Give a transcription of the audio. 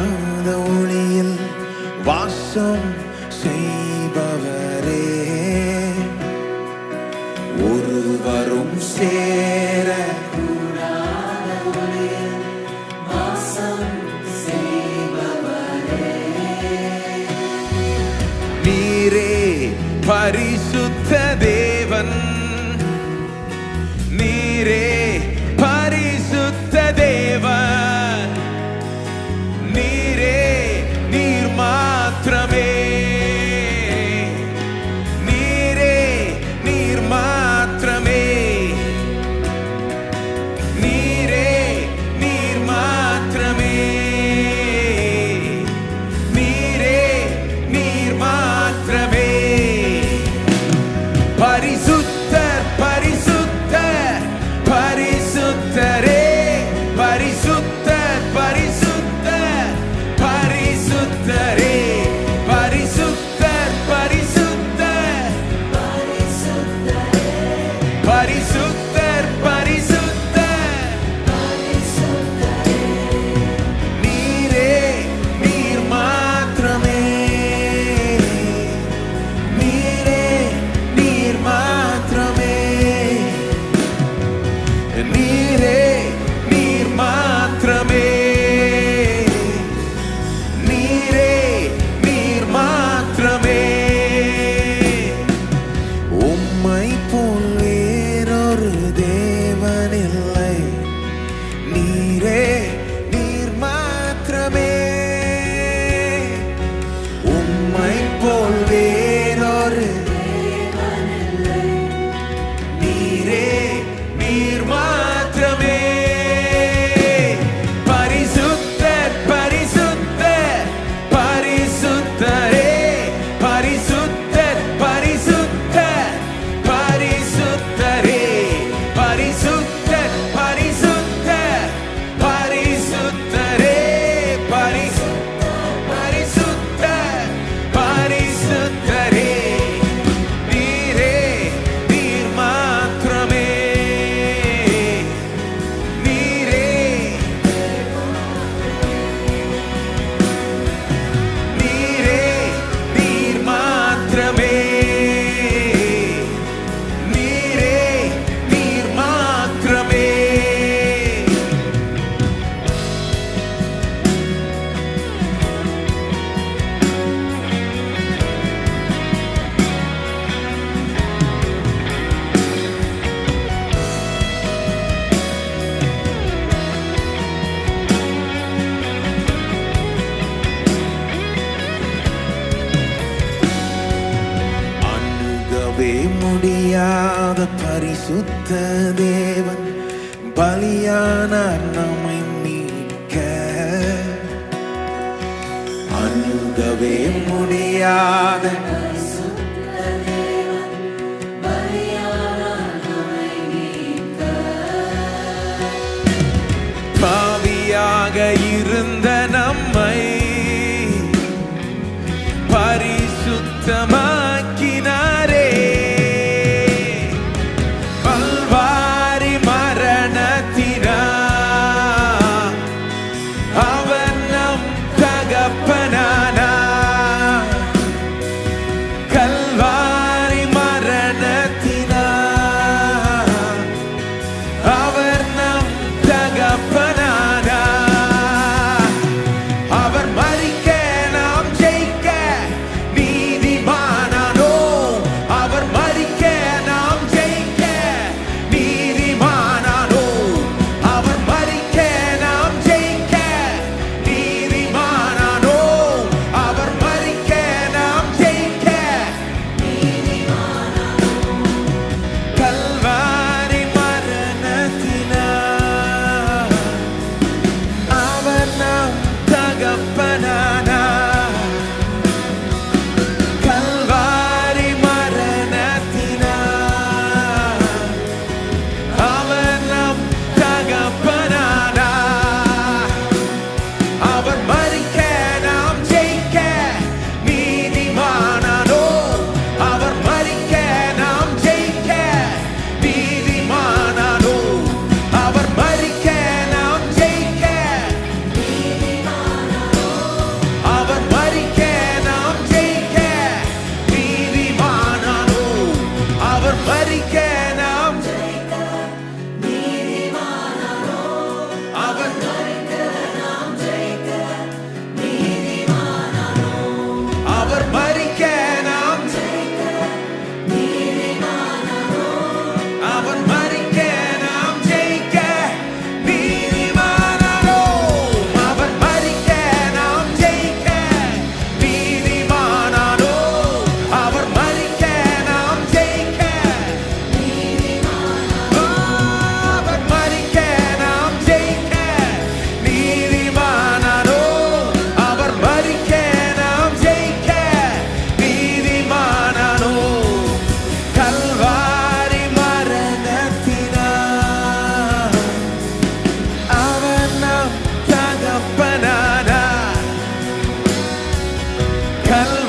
மாத ஒளியில் வாசம் செய்பவரே. ஒருவரும் சேர நீரே பரிசுத்த தேவன். மாறாத பரிசுத்த தேவன் பலியானார் நம்மை மீட்க அணுகவே முடியாத பாவியாக இருந்த நம்மை பரிசுத்தமாக்கினார். up and out.